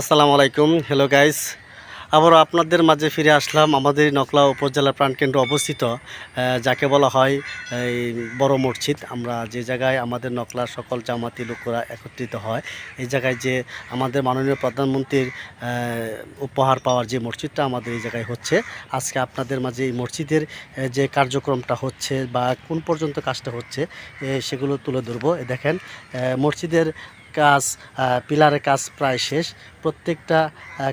আসসালামু আলাইকুম। Hello guys আবারও আপনাদের মাঝে ফিরে আসলাম আমাদের নকলা উপজেলার প্রাণকেন্দ্র অবস্থিত যাকে বলা হয় এই বড় মসজিদ। আমরা যে জায়গায় আমাদের নকলা সকল জামাতি লোকরা একত্রিত হয়, এই জায়গায় যে আমাদের মাননীয় প্রধানমন্ত্রীর উপহার পাওয়ার যে মসজিদটা আমাদের এই জায়গায় হচ্ছে। আজকে আপনাদের মাঝে এই মসজিদের যে কার্যক্রমটা হচ্ছে বা কোন পর্যন্ত কাজটা হচ্ছে সেগুলো তুলে ধরবো। দেখেন মসজিদের কাজ পিলারের কাজ প্রায় শেষ। প্রত্যেকটা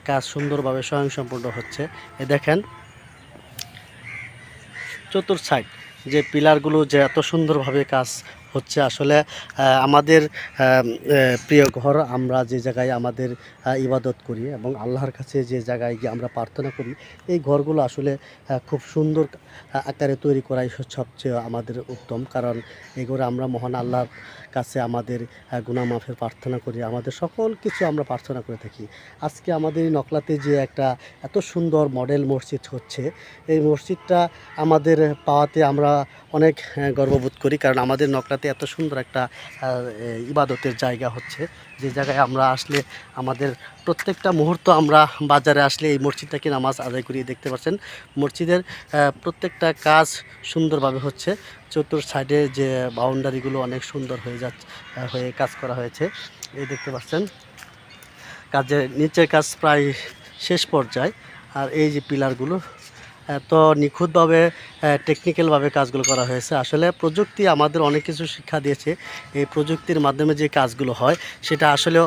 কাজ সুন্দরভাবে স্বয়ংসম্পূর্ণ হচ্ছে। এ দেখেন চতুর সাইড, যে পিলারগুলো যে এত সুন্দরভাবে কাজ হচ্ছে আসলে আমাদের প্রিয় ঘর আমরা যে জায়গায় আমাদের ইবাদত করি এবং আল্লাহর কাছে যে জায়গায় গিয়ে আমরা প্রার্থনা করি, এই ঘরগুলো আসলে খুব সুন্দর আকারে তৈরি করাই সবচেয়ে আমাদের উত্তম। কারণ এই ঘরে আমরা মহান আল্লাহর কাছে আমাদের গুণা মাফের প্রার্থনা করি, আমাদের সকল কিছু আমরা প্রার্থনা করে থাকি। আজকে আমাদের নকলাতে যে একটা এত সুন্দর মডেল মসজিদ হচ্ছে, এই মসজিদটা আমাদের পাওয়াতে আমরা অনেক গর্ববোধ করি। কারণ আমাদের নকলাতে এত সুন্দর একটা ইবাদতের জায়গা হচ্ছে। যে জায়গায় আমরা আসলে আমাদের প্রত্যেকটা মুহূর্ত আমরা বাজারে আসলে এই মসজিদটাকে নামাজ আদায় করিয়ে দেখতে পাচ্ছেন মসজিদের প্রত্যেকটা কাজ সুন্দরভাবে হচ্ছে। চতুর সাইডে যে বাউন্ডারিগুলো অনেক সুন্দর হয়ে যাচ্ছে হয়ে কাজ করা হয়েছে। এই দেখতে পাচ্ছেন। কাজের নিচের কাজ প্রায় শেষ পর্যায়ে। আর এই যে পিলারগুলো এত নিখুঁতভাবে টেকনিক্যালভাবে কাজগুলো করা হয়েছে। আসলে প্রযুক্তি আমাদের অনেক কিছু শিক্ষা দিয়েছে। এই প্রযুক্তির মাধ্যমে যে কাজগুলো হয়, সেটা আসলে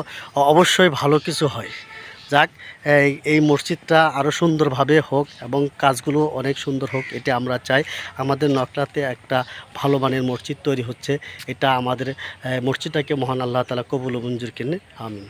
অবশ্যই ভালো কিছু হয়। যাক, এই এই মসজিদটা আরও সুন্দরভাবে হোক এবং কাজগুলো অনেক সুন্দর হোক, এটা আমরা চাই। আমাদের নকলাতে একটা ভালো মানের মসজিদ তৈরি হচ্ছে। এটা আমাদের মসজিদটাকে মহান আল্লাহ তালা কবুল মঞ্জুর কিনে আমিন।